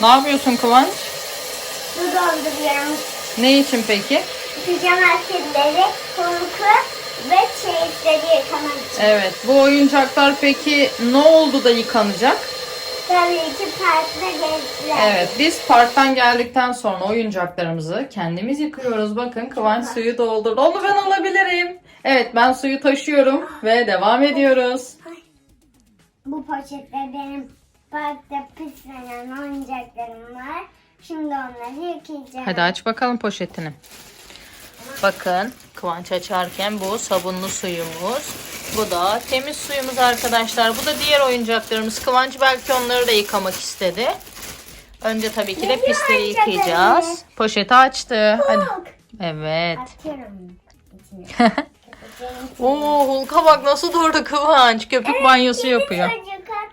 Ne yapıyorsun Kıvanç? Su dolduruyorum. Ne için peki? Pijama kirleri, hulku ve çeyizleri yıkamak için. Evet. Bu oyuncaklar peki ne oldu da yıkanacak? Tabii ki parkta gezdiler. Evet. Biz parktan geldikten sonra oyuncaklarımızı kendimiz yıkıyoruz. Bakın Kıvanç suyu doldurdu. Onu ben alabilirim. Evet ben suyu taşıyorum ve devam ediyoruz. Bu poşette benim parkta pislenen oyuncaklarım var. Şimdi onları yıkayacağım. Hadi aç bakalım poşetini. Bakın Kıvanç açarken bu sabunlu suyumuz. Bu da temiz suyumuz arkadaşlar. Bu da diğer oyuncaklarımız. Kıvanç belki onları da yıkamak istedi. Önce tabii ki de pisleri yıkayacağız. Poşeti açtı. Hadi. Evet. Oo Hulk'a bak nasıl durdu Kıvanç. Köpük banyosu yapıyor.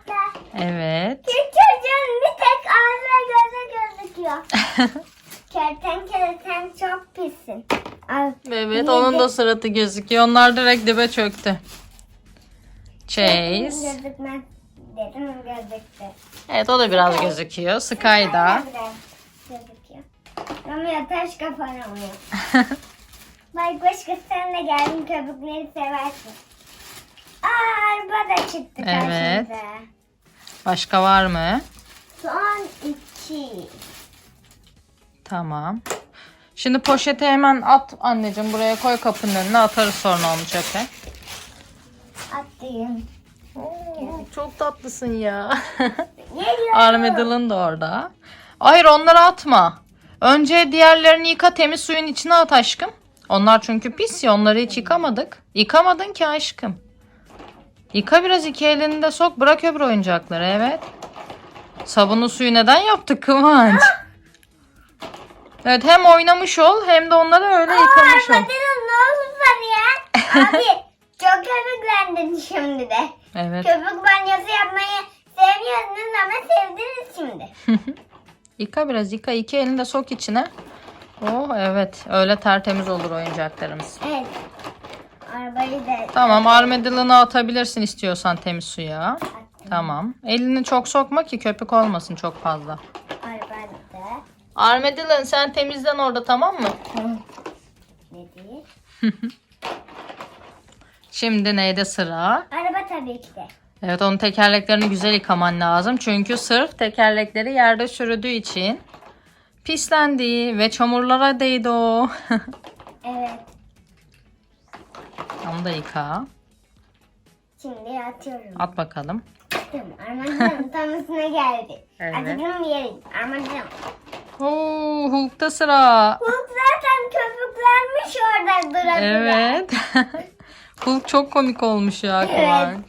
Hatta. Evet. Çocuğun bir tek ağzı ve gözü gözüküyor. Kertenkele sen çok pissin. Al. Evet onun da suratı gözüküyor. Onlar direkt dibe çöktü. Chase. Gözükmez dedim gözüktü. Evet o da biraz gözüküyor. Sky da. Biraz gözüküyor. Romeo taş kafa Romeo. Baykuş kız sen de geldin köpükleri seversin. Aa araba da çıktı Evet. karşımıza. Başka var mı? Son iki. Tamam. Şimdi poşeti hemen at anneciğim. Buraya koy kapının önüne atarız sonra onu çöpe. Attım. çok tatlısın ya. Armadillo'nun da orada. Hayır onları atma. Önce diğerlerini yıka temiz suyun içine at aşkım. Onlar çünkü pis ya onları hiç yıkamadık. Yıkamadın ki aşkım. Yıka biraz iki elini de sok bırak öbür oyuncakları evet. Sabunlu suyu neden yaptık Kıvanç? Evet hem oynamış ol hem de onları öyle yıkamış ol. Ne oldu sana ya? Abi çok köpüklendin şimdi de. Evet. Köpük banyosu yapmayı sevmiyordunuz ama sevdiniz şimdi. Yıka biraz yıka iki elini de sok içine. Oh evet öyle tertemiz olur oyuncaklarımız. Evet. Arabayı da Tamam armadillo'nu atabilirsin istiyorsan temiz suya. Tamam. Elini çok sokma ki köpük olmasın çok fazla. arabayı da. Armadillo sen temizlen orada tamam mı? Nedir? Şimdi neyde sıra? Araba tabii ki de. Evet onun tekerleklerini güzel yıkaman lazım. Çünkü sırf tekerlekleri yerde çürüdüğü için pislendi ve çamurlara değdi o. Evet. Onu da yıka. Şimdi atıyorum. At bakalım. Attım. Armadillo'nun tam üstüne geldi. Evet. Acıdım yeri. Armadillo. Oo, Hulk'ta sıra. Hulk zaten köpüklenmiş orada dura dura. Evet. Hulk çok komik olmuş ya Kıvanç.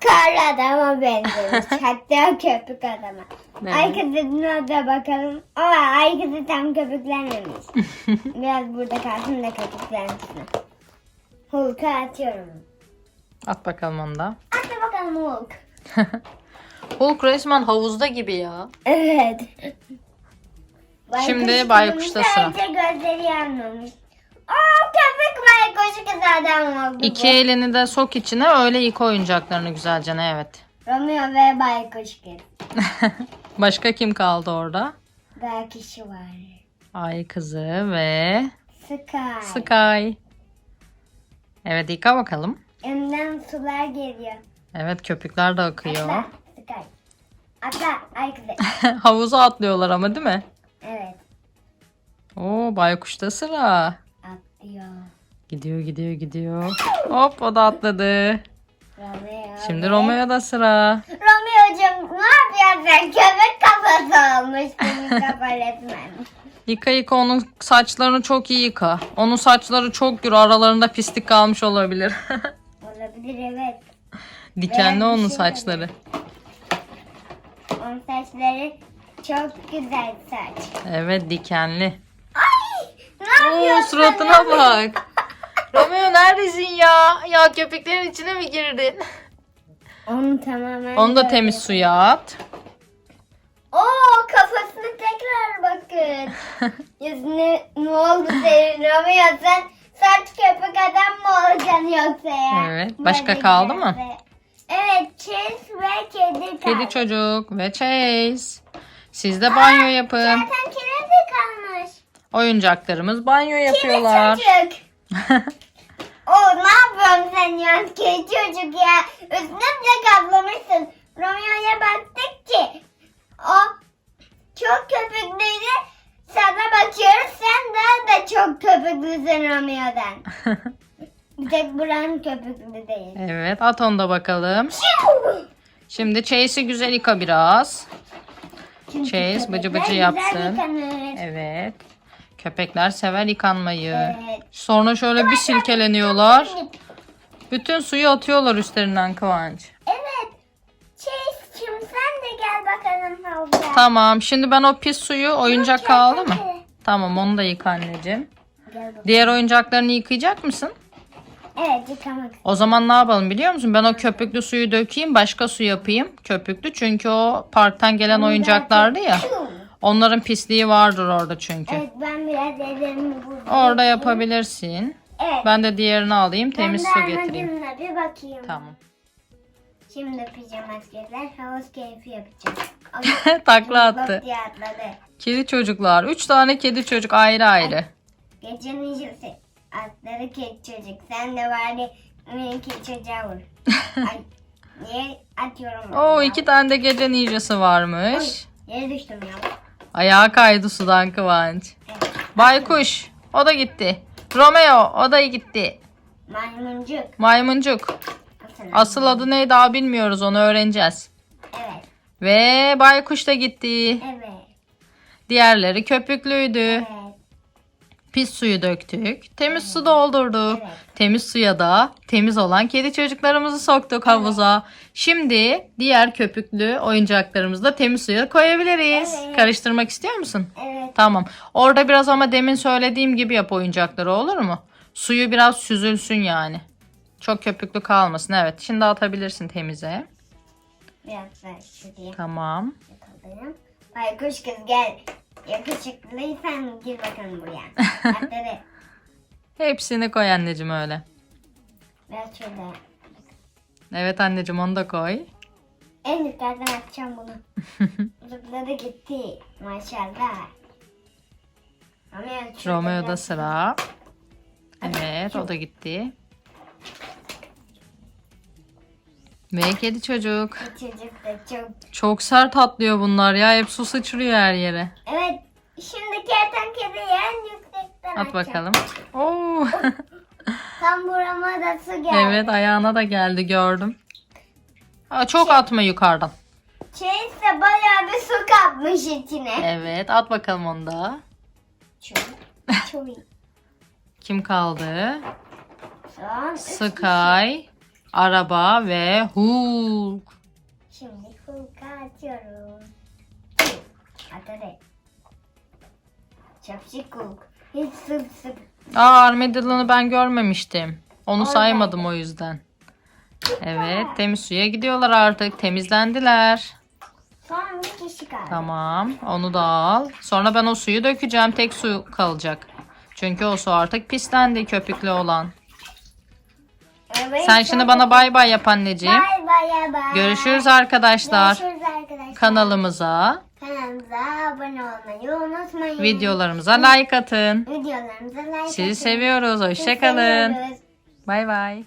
Kar adama benzemiş. Hatta köpük adama. Evet. Ay kızına da bakalım. Ama ay kızı tam köpüklenmemiş. Biraz burada kalsın da köpüklensin. Hulk'a atıyorum. At bakalım onu da. At da bakalım Hulk. Hulk resmen havuzda gibi ya. Evet. Şimdi Baykuş baykuşta sıra. Sadece gözleri yanmamış. Aa köpük baykuş kız adam oldu. İki elini de sok içine öyle yıka oyuncaklarını güzelce evet. Romeo ve baykuş kız. Başka kim kaldı orada? Belki şu var. Ay kızı ve Sky. Sky. Evet yıka bakalım. Önden sular geliyor. Evet köpükler de akıyor. Atla. Sky. Atla. Ay. Havuza atlıyorlar ama değil mi? Evet. Oo baykuşta sıra. Atlıyor. Gidiyor gidiyor gidiyor. Hop o da atladı. Romeo. Şimdi Romeo'da sıra. Romeo'cum sen? Köpek kafası olmuş. Senin kafa resmen. Yıka yıka onun saçlarını çok iyi yıka. Onun saçları çok gür aralarında pislik kalmış olabilir. Olabilir evet. Dikenli bir onun şey saçları. Onun saçları çok güzel saç. Evet dikenli. Ay! Ne Oo yapıyorsun? suratına bak. Romeo neredesin ya? Ya köpeklerin içine mi girdin? Onu tamamen Onu da böyle- temiz suya at. Oo kafasını tekrar bakın. Yüzüne ne oldu senin Romeo sen saç köpek adam mı olacaksın yoksa ya? Evet, başka Böyle kaldı mı? Evet Chase ve kedi kaldı. Kedi çocuk ve Chase. Siz de banyo yapın. Kertenkele de kalmış. Oyuncaklarımız banyo yapıyorlar. Kedi çocuk. o ne yapıyorsun sen ya? Kedi çocuk ya. Üstüne bile kaplamışsın. Romeo'ya baktık ki o çok köpüklüydü. Sana bakıyoruz sen daha da çok köpüklüsün Romeo'dan. Bir tek buranın köpüklü değil. evet at onu da bakalım. Şimdi Chase'i güzel yıka biraz. Çünkü Chase bıcı köpekler bıcı güzel yapsın. yıkanır. Evet. Köpekler sever yıkanmayı. Evet. Sonra şöyle bir silkeleniyorlar. Bütün suyu atıyorlar üstlerinden Kıvanç. Evet. Chase'cim sen de gel bakalım havuza. Tamam. Şimdi ben o pis suyu oyuncak kaldı mı? Tamam onu da yıka anneciğim. Diğer oyuncaklarını yıkayacak mısın? Evet yıkamak. O zaman ne yapalım biliyor musun? Ben o köpüklü suyu dökeyim başka su yapayım. Köpüklü çünkü o parktan gelen oyuncaklardı ya. Onların pisliği vardır orada çünkü. Evet ben biraz ellerimi burada. Orada yapabilirsin. Evet. Ben de diğerini alayım temiz ben su de getireyim. anacığımla bir bakayım. Tamam. Şimdi pijama askerler havuz keyfi yapacağız. Takla attı. Kedi çocuklar. Üç tane kedi çocuk ayrı ayrı. Gece ninjası. Atları kedi çocuk. Sen de bari kedi çocuğa vur. Ay, niye atıyorum? Oo iki tane de gece ninjası varmış. Yere düştüm ya. Ayağı kaydı sudan Kıvanç. Evet. Baykuş. O da gitti. Romeo. O da gitti. Maymuncuk. Maymuncuk. Asıl. Asıl adı neydi daha bilmiyoruz. Onu öğreneceğiz. Evet. Ve baykuş da gitti. Evet. Diğerleri köpüklüydü. Evet. Pis suyu döktük. Temiz su doldurduk. Evet. Temiz suya da temiz olan kedi çocuklarımızı soktuk havuza. Şimdi diğer köpüklü oyuncaklarımızı da temiz suya koyabiliriz. Evet. Karıştırmak istiyor musun? Evet. Tamam. Orada biraz ama demin söylediğim gibi yap oyuncakları olur mu? Suyu biraz süzülsün yani. Çok köpüklü kalmasın. Evet. Şimdi atabilirsin temize. Biraz daha şuraya Tamam. yakalayayım. Baykuş kız gel. Yakışıklıysan gir bakalım buraya. Hepsini koy anneciğim öyle. Biraz şurada. Evet anneciğim onu da koy. En yukarıdan atacağım bunu. Zıpladı gitti. Maşallah. Romeo, biraz- sıra. Evet o da gitti. Ve kedi çocuk. Bu çocuk da çok. Çok sert atlıyor bunlar ya. Hep su sıçrıyor her yere. Evet. Şimdi kertenkeleyi en yüksekten At atacağım. bakalım. Oo. Tam burama da su geldi. evet ayağına da geldi gördüm. Aa, çok atma yukarıdan. Chase de bayağı bir su kapmış içine. Evet at bakalım onu da. Çok. Çok iyi. Kim kaldı? Üç Sky, araba ve Hulk. Şimdi Hulk'a atıyorum. Atadı. Çapşık Hulk. Hiç sık sık. Aa Armadillo'nu ben görmemiştim. Onu Oradaydı. saymadım o yüzden. Evet temiz suya gidiyorlar artık. Temizlendiler. Son bir kişi kaldı. Tamam onu da al. Sonra ben o suyu dökeceğim. Tek su kalacak. Çünkü o su artık pislendi köpüklü olan. Sen şimdi bana bay bay yap anneciğim. Bay bay bay. Görüşürüz arkadaşlar. Görüşürüz arkadaşlar. Kanalımıza, Kanalımıza abone olmayı unutmayın. videolarımıza like atın. Videolarımıza like Sizi atın. seviyoruz. Sizi Hoşçakalın. seviyoruz. Bay bay.